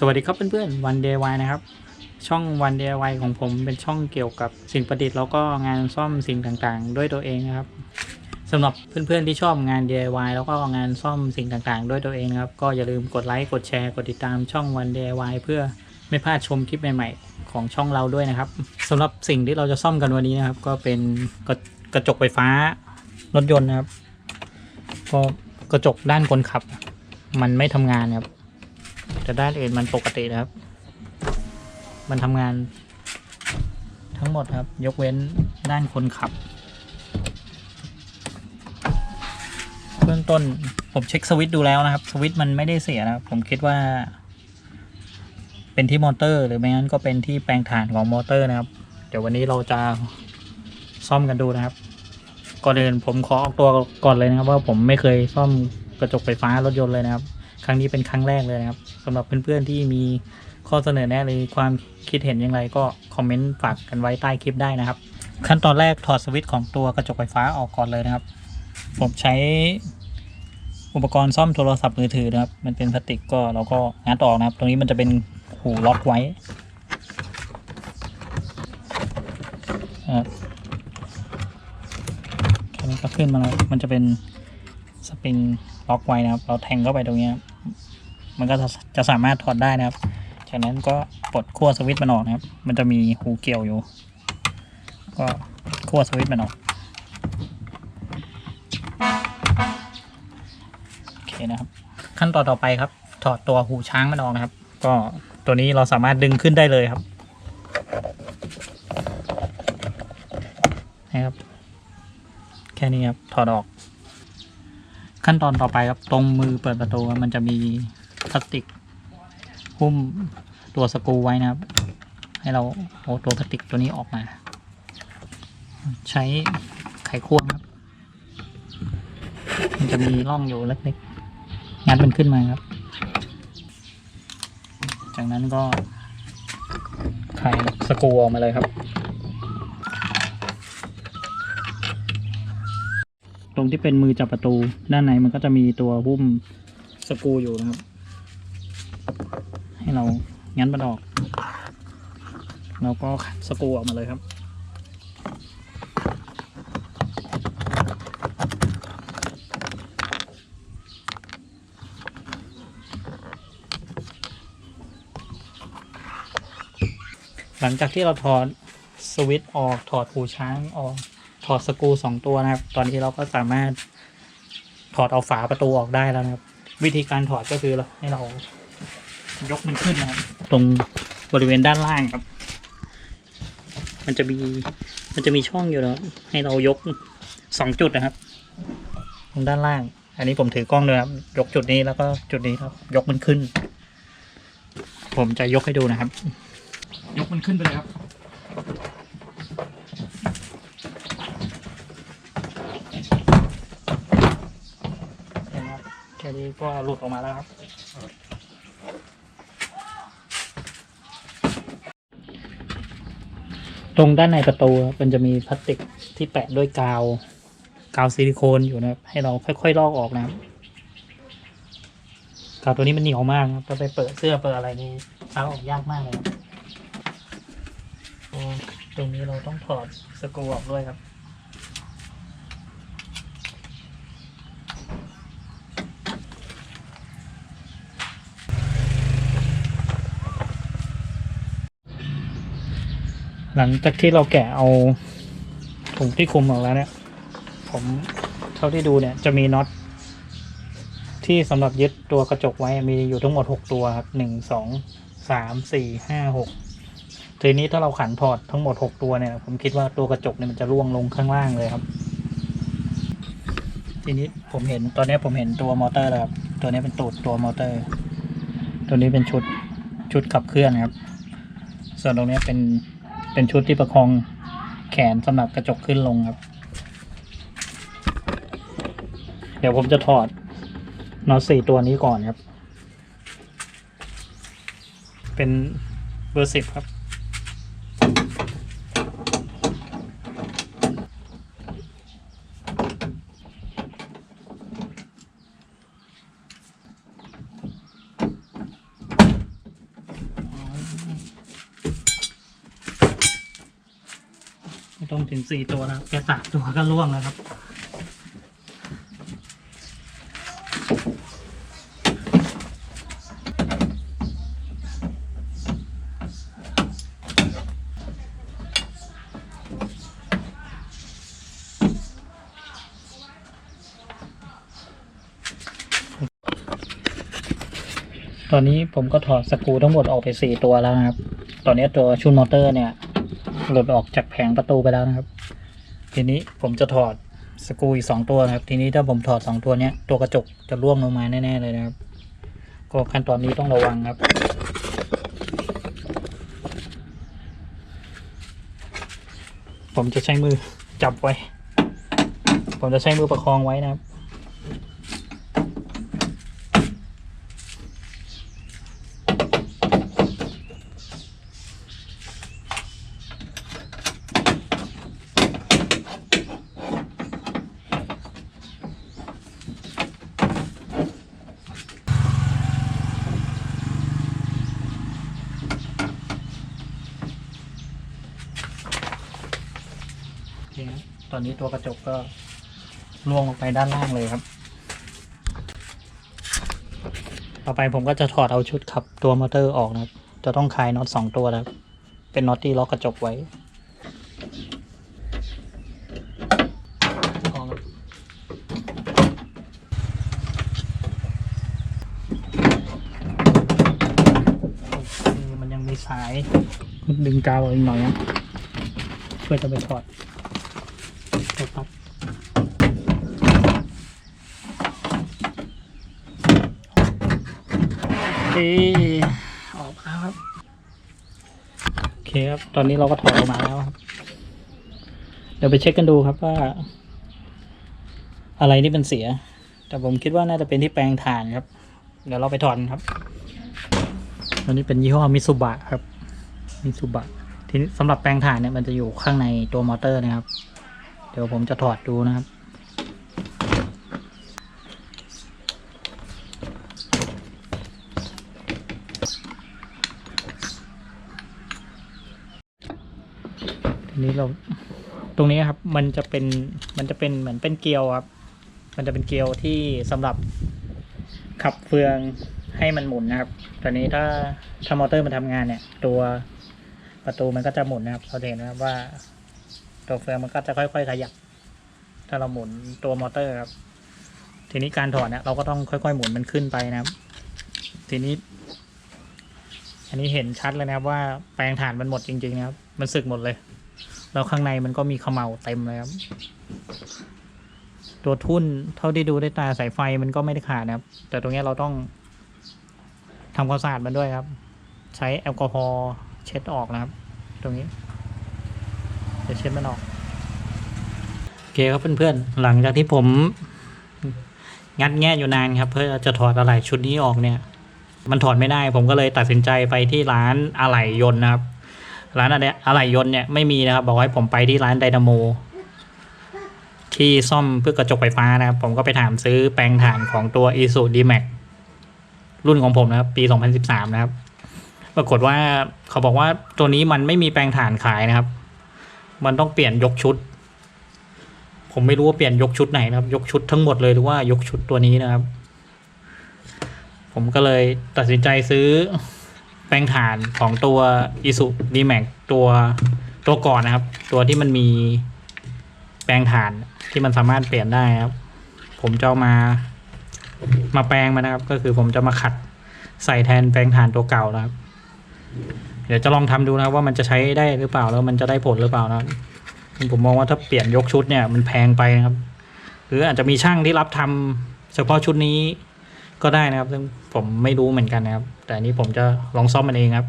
สวัสดีครับเพื่อนๆวัน DIY นะครับ ช่องวัน DIY ของผมเป็นช่องเกี่ยวกับสิ่งประดิษฐ์แล้วก็งานซ่อมสิ่งต่างๆ ด้วยตัวเองนะครับสำหรับเพื่อนๆที่ชอบงาน DIY แล้วก็งานซ่อมสิ่งต่างๆ ด้วยตัวเองครับ ก็อย่าลืมกดไลค์กดแชร์กดติดตามช่องวัน DIY เพื่อไม่พลาดชมคลิปใหม่ๆ ของช่องเราด้วยนะครับสำหรับสิ่งที่เราจะซ่อมกันวันนี้นะครับ ก็เป็นกระกระจกไฟฟ้ารถยนต์นะครับก็กระจกด้านคนขับ มันไม่ทำงานครับ แต่ด้านอื่นมันปกตินะครับ มันทำงานทั้งหมดครับ ยกเว้นด้านคนขับ เบื้องต้นผมเช็คสวิตช์ดูแล้วนะครับ สวิตช์มันไม่ได้เสียนะครับ ผมคิดว่า เป็นที่มอเตอร์ หรือไม่งั้นก็เป็นที่แปลงถ่านของมอเตอร์นะครับ เดี๋ยววันนี้เราจะซ่อมกันดูนะครับ ก่อนอื่นผมขอออกตัวก่อนเลยนะครับ ว่าผมไม่เคยซ่อมกระจกไฟฟ้ารถยนต์เลยนะครับ ครั้งนี้เป็นครั้งแรกเลยนะครับสำหรับเพื่อนๆที่มีข้อเสนอแนะหรือความคิดเห็นอย่างไรก็คอมเมนต์ฝากกันไว้ใต้คลิปได้นะครับ ขั้นตอนแรกถอดสวิตช์ของตัวกระจกไฟฟ้าออกก่อนเลยนะครับ ผมใช้อุปกรณ์ซ่อมโทรศัพท์มือถือนะครับ มันเป็นพลาสติกก็เราก็งัดออกนะครับ ตรงนี้มันจะเป็นหูล็อกไว้นะครับแค่นี้ก็ขึ้นมาแล้วมันจะเป็นสปริงล็อกไว้นะครับ เราแทงเข้าไปตรงเนี้ยครับ มันก็จะจะสามารถถอดได้นะครับ จากนั้นก็ปลดขั้วสวิตช์มันออกนะครับ มันจะมีหูเกี่ยวอยู่ ก็ขั้วสวิตช์มันออกโอเคนะครับ ขั้นตอนต่อไปครับ ถอดตัวหูช้างมันออกนะครับ ก็ตัวนี้เราสามารถดึงขึ้นได้เลยครับนะครับ แค่นี้ครับ ถอดออก ขั้นตอนต่อไปครับตรงมือเปิดประตูมันจะมีพลาสติกหุ้มตัวสกรูไว้นะครับ ให้เราเอาตัวพลาสติกตัวนี้ออกมา ใช้ไขควงครับ มันจะมีร่องอยู่เล็กๆงัดมันขึ้นมาครับ จากนั้นก็ไขสกรูออกมาเลยครับ ตรงที่เป็นมือจับประตูด้านในมันก็จะมีตัวหุ้มสกูอยู่นะครับ ให้เรางัดมันออกเราก็สกูออกมาเลยครับ หลังจากที่เราถอดสวิตช์ออกถอดหูช้างออก อดสกรูสองตัวนะครับ ตอนนี้เราก็สามารถถอดเอาฝาประตูออกได้แล้วนะครับ วิธีการถอดก็คือเราให้เรายกมันขึ้นนะครับ ตรงบริเวณด้านล่างครับ มันจะมีมันจะมีช่องอยู่แล้วให้เรายกสองจุดนะครับ ตรงด้านล่าง อันนี้ผมถือกล้องเลยครับ ยกจุดนี้แล้วก็จุดนี้ครับ ยกมันขึ้น ผมจะยกให้ดูนะครับ ยกมันขึ้นไปเลยครับ เห็นไหมครับแค่ นี้ก็หลุดออกมาแล้วครับ ตรงด้านในประตูมันจะมีพลาสติกที่แปะด้วยกาว กาวซิลิโคนอยู่นะครับ ให้เราค่อยๆลอกออกนะครับกาวตัวนี้มันเหนียวมากครับถ้าไปเปิดเสื้อเปิดอะไรนี่ล้างออกยากมากเลยครับตรงนี้เราต้องถอดสกรูออกด้วยครับ หลังจากที่เราแกะเอาถุงที่คลุมออกแล้วเนี่ย ผมเท่าที่ดูเนี่ยจะมีน็อตที่สำหรับยึดตัวกระจกไว้มีอยู่ทั้งหมดหกตัวครับหนึ่งสองสามสี่ห้าหกทีนี้ถ้าเราขันถอดทั้งหมดหกตัวเนี่ย ผมคิดว่าตัวกระจกเนี่ยมันจะร่วงลงข้างล่างเลยครับ ทีนี้ผมเห็นตอนนี้ผมเห็นตัวมอเตอร์แล้วครับ ตัวนี้เป็นตูดตัวมอเตอร์ ตัวนี้เป็นชุดชุดขับเคลื่อนครับ ส่วนตรงนี้เป็น เป็นชุดที่ประคองแขนสำหรับกระจกขึ้นลงครับ เดี๋ยวผมจะถอดน็อตสี่ตัวนี้ก่อนครับ เป็นเบอร์สิบครับ ต้องถึงสี่ตัวนะแค่สามตัวก็ล่วงแล้วครับ ตอนนี้ผมก็ถอดสกรูทั้งหมดออกไปสี่ตัวแล้วนะครับ ตอนนี้ตัวชุนมอเตอร์เนี่ย หลุดออกจากแผงประตูไปแล้วนะครับ ทีนี้ผมจะถอดสกรูอีกสองตัวนะครับ ทีนี้ถ้าผมถอดสองตัวเนี้ยตัวกระจกจะร่วงลงมาแน่ๆเลยนะครับ ก็ขั้นตอนนี้ต้องระวังครับ ผมจะใช้มือจับไว้ ผมจะใช้มือประคองไว้นะครับ อนนี้ตัวกระจกก็ล่วงลงไปด้านล่างเลยครับ ต่อไปผมก็จะถอดเอาชุดขับตัวมอเตอร์ออกนะครับ จะต้องคลายน็อตสองตัวนะครับ เป็นน็อตที่ล็อกกระจกไว้ออกครับโอเคมันยังมีสาย ดึงกาวอีกหน่อยนะเพื่อจะไปถอดตัวปลั๊กเอออกมาครับ โอเคครับ ตอนนี้เราก็ถอดออกมาแล้วครับ เดี๋ยวไปเช็คกันดูครับว่า อะไรที่เป็นเสีย แต่ผมคิดว่าน่าจะเป็นที่แปลงถ่านครับ เดี๋ยวเราไปถอดกันครับตัวนี้เป็นยี่ห้อมิซูบะครับมิซูบะทีนี้สำหรับแปลงถ่านเนี่ยมันจะอยู่ข้างในตัวมอเตอร์นะครับ เดี๋ยวผมจะถอดดูนะครับ ทีนี้เรา ตรงนี้ครับมันจะเป็นมันจะเป็นเหมือนเป็นเกลียวครับ มันจะเป็นเกลียวที่สำหรับขับเฟืองให้มันหมุนนะครับ ตอนนี้ถ้าถ้ามอเตอร์มันทำงานเนี่ย ตัวประตูมันก็จะหมุนนะครับเราเห็นนะครับว่า ตัวเฟืองมันก็จะค่อย ๆ ขยับ ถ้าเราหมุนตัวมอเตอร์ครับ ทีนี้การถอดเนี่ยเราก็ต้องค่อย ๆ หมุนมันขึ้นไปนะครับ ทีนี้ อันนี้เห็นชัดเลยนะครับว่าแปลงถ่านมันหมดจริงๆนะครับ มันสึกหมดเลย แล้วข้างในมันก็มีขมเหลาเต็มเลยครับ ตัวทุ่นเท่าที่ดูด้วยตาสายไฟมันก็ไม่ได้ขาดนะครับ แต่ตรงนี้เราต้องทำความสะอาดมันด้วยครับ ใช้แอลกอฮอล์เช็ดออกนะครับ ตรงนี้จะเช็ดมันออกโอเคครับเพื่อนๆหลังจากที่ผมงัดแงะอยู่นานครับ เพื่อจะถอดอะไหล่ชุดนี้ออกเนี่ย มันถอดไม่ได้ ผมก็เลยตัดสินใจไปที่ร้านอะไหล่ยนต์นะครับ ร้านอะไหล่ยนต์เนี่ยไม่มีนะครับ บอกให้ผมไปที่ร้านไดนาโม ที่ซ่อมเพื่อกระจกไฟฟ้านะครับ ผมก็ไปถามซื้อแปลงถ่านของตัว i s u d m a x รุ่นของผมนะครับ ปี 2013 นะครับ ปรากฏว่าเขาบอกว่าตัวนี้มันไม่มีแปลงถ่านขายนะครับ มันต้องเปลี่ยนยกชุด ผมไม่รู้ว่าเปลี่ยนยกชุดไหนนะครับ ยกชุดทั้งหมดเลยหรือว่ายกชุดตัวนี้นะครับ ผมก็เลยตัดสินใจซื้อ แปลงถ่านของตัว i s u d m a x ตัวตัวก่อนนะครับ ตัวที่มันมีแปลงถ่านที่มันสามารถเปลี่ยนได้ครับ ผมจะมา มาแปลงมานะครับ ก็คือผมจะมาขัดใส่แทนแปลงถ่านตัวเก่านะครับ เดี๋ยวจะลองทำดูนะครับว่ามันจะใช้ได้หรือเปล่าแล้วมันจะได้ผลหรือเปล่านะครับผมมองว่าถ้าเปลี่ยนยกชุดเนี่ยมันแพงไปนะครับ หรืออาจจะมีช่างที่รับทำเฉพาะชุดนี้ ก็ได้นะครับซึ่งผมไม่รู้เหมือนกันนะครับ แต่อันนี้ผมจะลองซ่อมมันเองครับ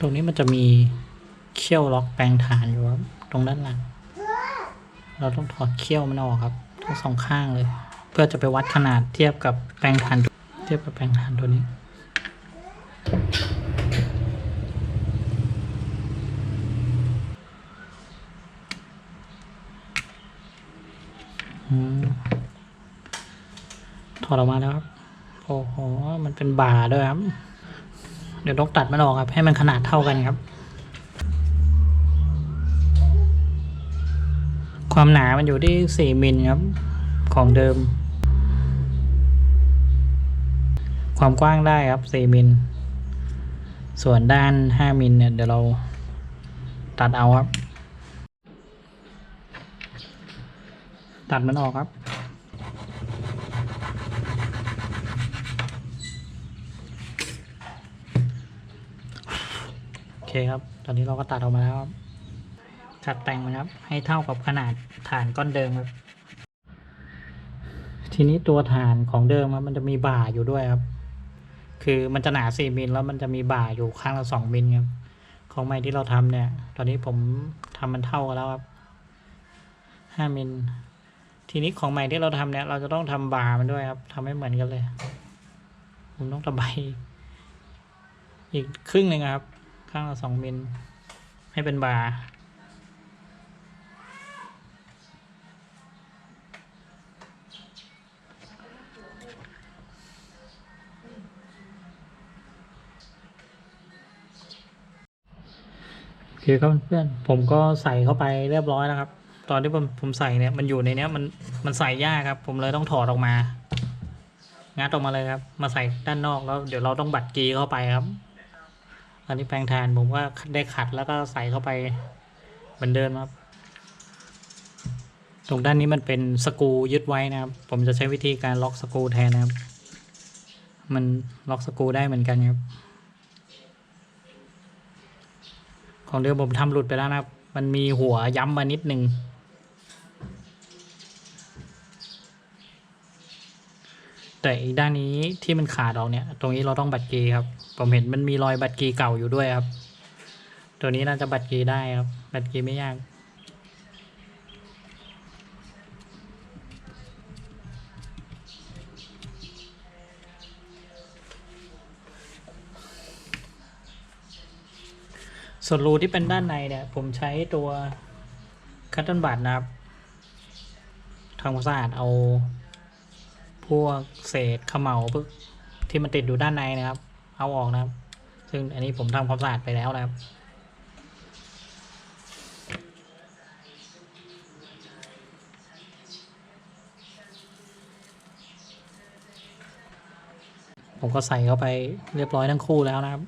ตรงนี้มันจะมีเขี้ยวล็อกแปลงฐานอยู่ครับตรงด้านหลัง เราต้องถอดเขี้ยวมันออกครับทั้งสองข้างเลย เพื่อจะไปวัดขนาดเทียบกับแปลงฐาน เทียบกับแปลงฐานตัวนี้ ถอดออกมาแล้วครับ โอ้โห มันเป็นบ่าด้วยครับ เดี๋ยวต้องตัดมันออกครับ ให้มันขนาดเท่ากันครับ ความหนามันอยู่ที่ 4มิลครับ ของเดิม ความกว้างได้ครับ 4มิล ส่วนด้าน 5มิลเนี่ยเดี๋ยวเราตัดเอาครับ ตัดมันออกครับ โอเคครับ ตอนนี้เราก็ตัดออกมาแล้วครับจัดแต่งมันครับ ให้เท่ากับขนาดฐานก้อนเดิมครับ ทีนี้ตัวฐานของเดิมครับมันจะมีบ่าอยู่ด้วยครับ คือมันจะหนาสี่มิลแล้วมันจะมีบ่าอยู่ข้างละสองมิลครับ ของใหม่ที่เราทำเนี่ย ตอนนี้ผมทำมันเท่ากันแล้วครับห้ามิล ทีนี้ของใหม่ที่เราทำเนี่ย เราจะต้องทำบ่ามันด้วยครับทำให้เหมือนกันเลย ผมต้องตะไบอีกครึ่งหนึ่งครับ ข้างละสองมิลให้เป็นบาร์โอเคครับเพื่อนผมก็ใส่เข้าไปเรียบร้อยแล้วครับ ตอนที่ผมผมใส่เนี่ยมันอยู่ในเนี้ยมันมันใส่ยากครับ ผมเลยต้องถอดออกมา งัดออกมาเลยครับ มาใส่ด้านนอกแล้วเดี๋ยวเราต้องบัดกีเข้าไปครับ อันนี้แปลงทานผมว่าได้ขัดแล้วก็ใส่เข้าไปเหมือนเดิมครับ ตรงด้านนี้มันเป็นสกูยึดไว้นะครับ ผมจะใช้วิธีการล็อกสกูแทนนะครับ มันล็อกสกูได้เหมือนกันครับ ของเดิมผมทำหลุดไปแล้วนะครับมันมีหัวย้ำมานิดนึง แต่อีกด้านนี้ที่มันขาดออกเนี่ย ตรงนี้เราต้องบัดกีครับ ผมเห็นมันมีรอยบัดกีเก่าอยู่ด้วยครับ ตัวนี้น่าจะบัดกีได้ครับ บัดกีไม่ยาก ส่วนรูที่เป็นด้านในเนี่ย ผมใช้ตัวคัตเติลบัตนะครับทำความสะอาดเอา พวกเศษเขมเหลาวที่มันติดอยู่ด้านในนะครับ เอาออกนะครับ ซึ่งอันนี้ผมทำความสะอาดไปแล้วนะครับผมก็ใส่เข้าไปเรียบร้อยทั้งคู่แล้วนะครับ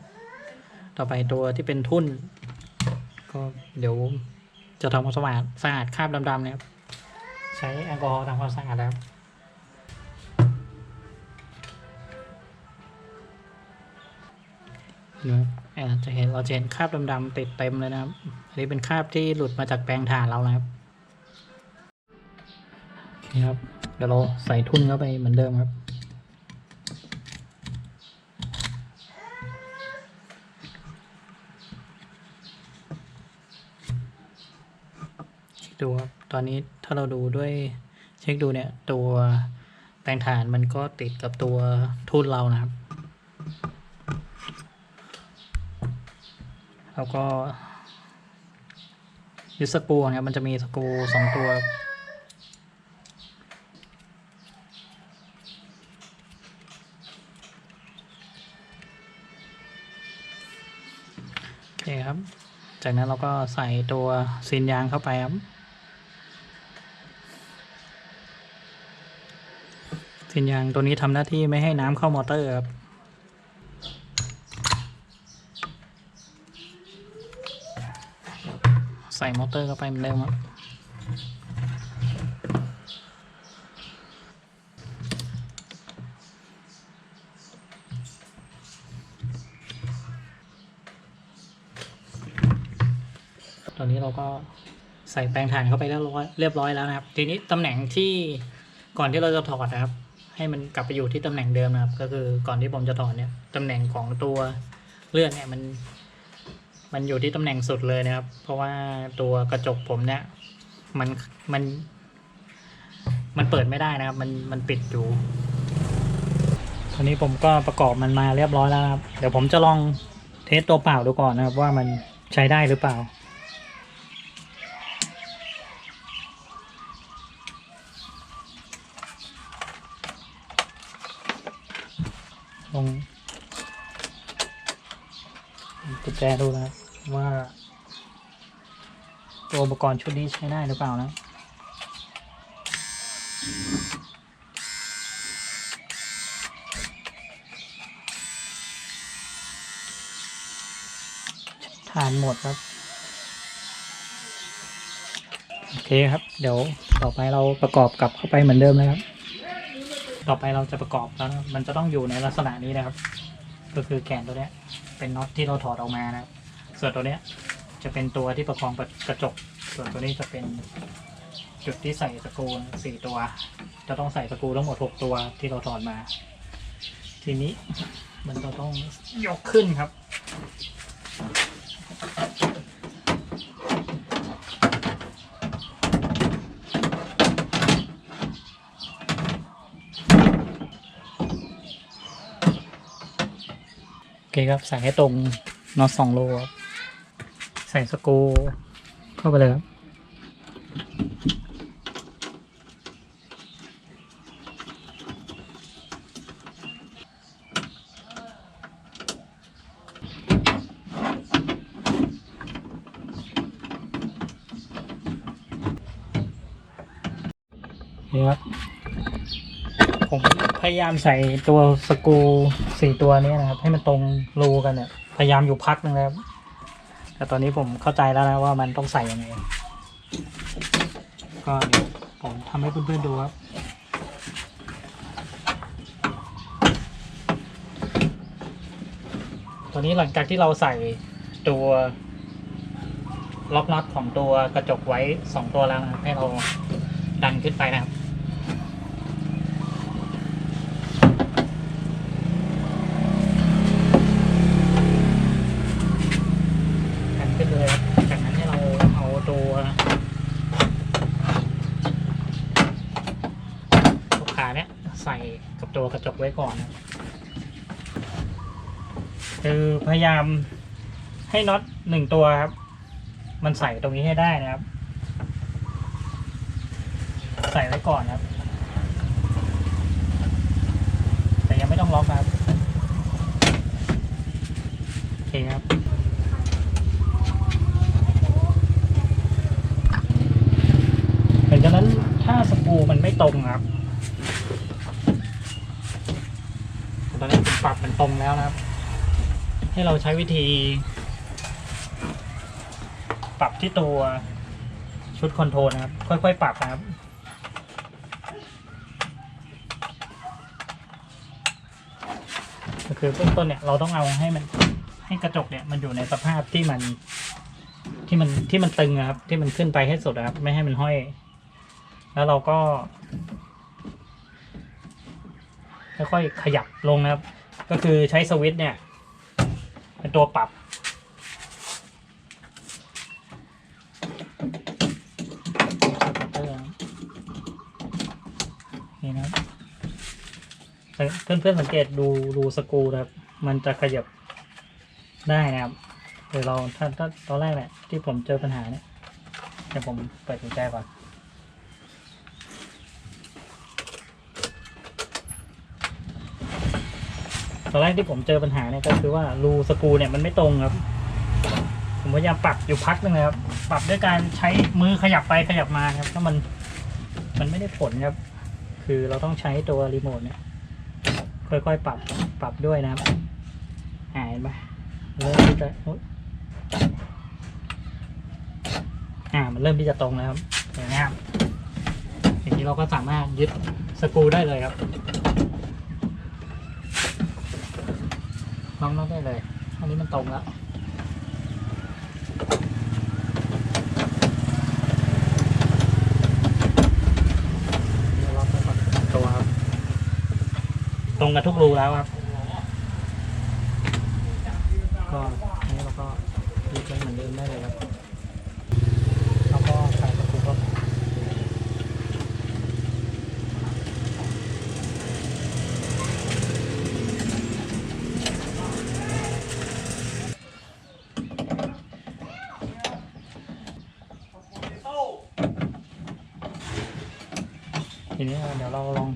ต่อไปตัวที่เป็นทุ่น ก็เดี๋ยวจะทำความสะอาดสะอาดคราบดำๆเนี่ยครับ ใช้แอลกอฮอล์ทำความสะอาดนะครับ นะจะเห็นเราจะเห็นคราบดำๆติดเต็มเลยนะครับ อันนี้เป็นคราบที่หลุดมาจากแปลงถ่านเรานะครับโอเคครับ เดี๋ยวเราใส่ทุ่นเข้าไปเหมือนเดิมครับดูครับ ตอนนี้ถ้าเราดูด้วยเช็คดูเนี่ย ตัวแปลงถ่านมันก็ติดกับตัวทุ่นเรานะครับ แล้วก็ยึดสกรูนะครับมันจะมีสกูสองตัว โอเคครับ จากนั้นเราก็ใส่ตัวซีนยางเข้าไปครับซีนยางตัวนี้ทำหน้าที่ไม่ให้น้ำเข้ามอเตอร์ครับ ใส่มอเตอร์เข้าไปเหมือนเดิมครับตอนนี้เราก็ใส่แปลงถ่านเข้าไปเรียบร้อยเรียบร้อยแล้วนะครับ ทีนี้ตำแหน่งที่ก่อนที่เราจะถอดนะครับ ให้มันกลับไปอยู่ที่ตำแหน่งเดิมนะครับ ก็คือก่อนที่ผมจะถอดเนี่ยตำแหน่งของตัวเลื่อนเนี่ยมัน มันอยู่ที่ตำแหน่งสุดเลยนะครับ เพราะว่าตัวกระจกผมเนี่ยมันมันมันเปิดไม่ได้นะครับ มันมันปิดอยู่ตอนนี้ผมก็ประกอบมันมาเรียบร้อยแล้วครับ เดี๋ยวผมจะลองเทสตัวเปล่าดูก่อนนะครับ ว่ามันใช้ได้หรือเปล่า ลองกุญแจดูนะครับ ว่า ตัวอุปกรณ์ชุดนี้ใช้ได้หรือเปล่านะทานหมดครับ โอเคครับ เดี๋ยวต่อไปเราประกอบกลับเข้าไปเหมือนเดิมนะครับ ต่อไปเราจะประกอบแล้วนะมันจะต้องอยู่ในลักษณะนี้นะครับ ก็คือแกนตัวนี้เป็นน็อตที่เราถอดออกมานะครับ ส่วนตัวเนี้ยจะเป็นตัวที่ประคองกระจก ส่วนตัวนี้จะเป็นจุดที่ใส่สกรูสี่ตัว จะต้องใส่สกรูทั้งหมดหกตัวที่เราถอดมา ทีนี้มันจะต้องยกขึ้นครับ โอเคครับใส่ให้ตรงน็อตสองโลครับ ใส่สกูเข้าไปเลยครับนี่ครับผมพยายามใส่ตัวสกูสี่ตัวนี้นะครับ ให้มันตรงรูกันเนี่ย พยายามอยู่พักหนึงแล้ว แต่ตอนนี้ผมเข้าใจแล้วนะว่ามันต้องใส่ยังไง ก็เดี๋ยวผมทำให้เพื่อนๆดูครับ ตอนนี้หลังจากที่เราใส่ตัวล็อกน็อตของตัวกระจกไว้สองตัวแล้วนะให้เราดันขึ้นไปนะครับ กันขึ้นเลยครับจากนั้นให้เราเอาตัวตัวขาเนี้ย ใส่กับตัวกระจกไว้ก่อนนะครับคือพยายามให้น็อตหนึ่งตัวครับ มันใส่ตรงนี้ให้ได้นะครับ ใส่ไว้ก่อนครับ แต่ยังไม่ต้องล็อกครับโอเคครับหลังจากนั้นถ้าสกูมันไม่ตรงครับ ตอนนี้ผม ปรับมันตรงแล้วนะครับ ให้เราใช้วิธี ปรับที่ตัวชุดคอนโทรลนะครับ ค่อยๆ ปรับนะครับก็คือเบื้องต้นเนี่ยเราต้องเอาให้มันให้กระจกเนี่ยมันอยู่ในสภาพที่มันที่มันที่มันตึงอะครับ ที่มันขึ้นไปให้สุดอะครับ ไม่ให้มันห้อย แล้วเราก็ค่อยๆขยับลงนะครับ ก็คือใช้สวิตช์เนี่ย เป็นตัวปรับ นี่นะเพื่อนเพื่อนๆสังเกตดูรูสกูนะครับ มันจะขยับได้นะครับเดี๋ยวเราถ้าถ้าตอนแรกเนี่ยที่ผมเจอปัญหาเนี่ยเดี๋ยวผมเปิดกุญแจก่อน ตอนแรกที่ผมเจอปัญหาเนี่ยก็คือว่ารูสกูเนี่ยมันไม่ตรงครับ ผมพยายามปรับอยู่พักหนึงนะครับ ปรับด้วยการใช้มือขยับไปขยับมาครับถ้ามันมันไม่ได้ผลครับ คือเราต้องใช้ตัวรีโมทเนี่ยค่อยๆปรับปรับด้วยนะครับหายไหมเริ่มที่จะอ่า มันเริ่มที่จะตรงแล้วครับอย่างนี้ครับอย่างนี้เราก็สามารถยึดสกูได้เลยครับ น้องน้องได้เลยอันนี้มันตรงแล้วตรงกับทุกรูแล้วครับ ก็อันนี้เราก็ยึดไว้เหมือนเดิมได้เลยครับ แล้วก็ใส่ตะปูครับทีนี้เดี๋ยวเราลอง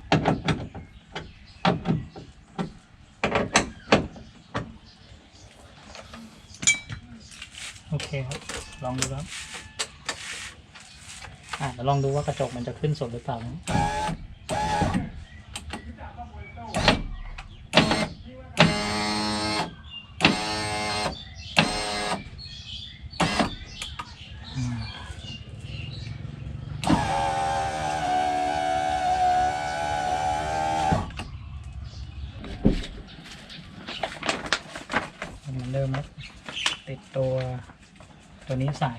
โอเคครับ ลองดูครับ อะเดี๋ยวลองดูว่ากระจกมันจะขึ้นสุดหรือเปล่านะ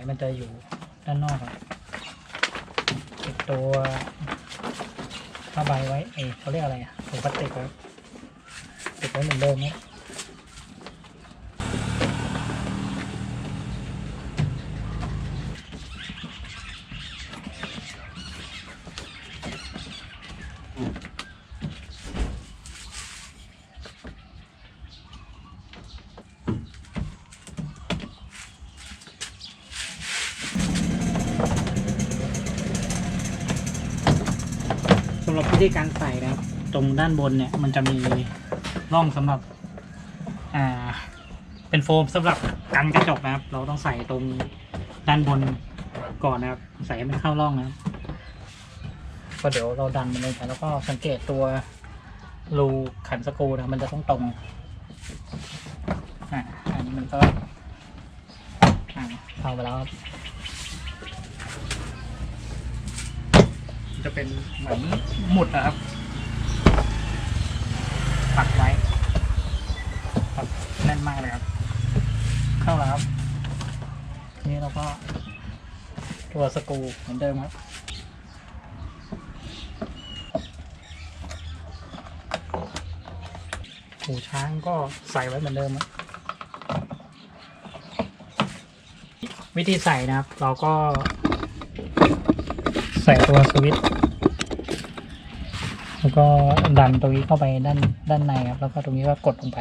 มันจะอยู่ด้านนอกติดตัวผ้าใบไว้เอยเขาเรียกอะไรอะถุงพลาสติกครับติดไว้เหมือนเดิมนะ วิธีการใส่นะครับ ตรงด้านบนเนี่ยมันจะมีร่องสำหรับ อ่า เป็นโฟมสำหรับกันกระจกนะครับ เราต้องใส่ตรงด้านบนก่อนนะครับ ใส่ให้มันเข้าร่องนะครับ ก็เดี๋ยวเราดันมันเลยไปแล้วก็สังเกตตัวรูขันสกรูนะมันจะต้องตรงอ่าอันนี้มันก็อ่าเข้าไปแล้วครับ จะเป็นเหมือนหมุดนะครับปักไว้ปักแน่นมากเลยครับ เข้าแล้วครับ นี้เราก็ตัวสกรูเหมือนเดิมครับหูช้างก็ใส่ไว้เหมือนเดิมครับวิธีใส่นะครับ เราก็ ส่ตัวสวิตช์แล้วก็ดันตรงนี้เข้าไปด้านด้านในครับ แล้วก็ตรงนี้ก็กดลงไป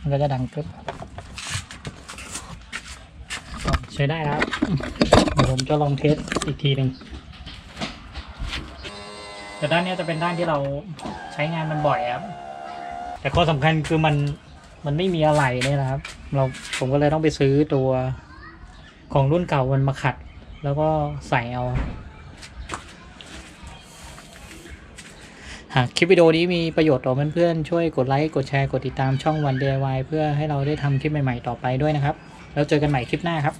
มันก็จะดังกึ๊บก็ใช้ได้แล้วครับเดี๋ยวผมจะลองเทสอีกทีหนึ่งแต่ด้านนี้จะเป็นด้านที่เราใช้งานมันบ่อยครับ แต่ข้อสำคัญคือมันมันไม่มีอะไรเนี่ยนะครับ เราผมก็เลยต้องไปซื้อตัวของรุ่นเก่ามันมาขัด แล้วก็ใส่เอา หากคลิปวิดีโอนี้มีประโยชน์ต่อเพื่อนๆ ช่วยกดไลค์ กดแชร์ กดติดตามช่องวัน DIY เพื่อให้เราได้ทำคลิปใหม่ๆ ต่อไปด้วยนะครับ แล้วเจอกันใหม่คลิปหน้าครับ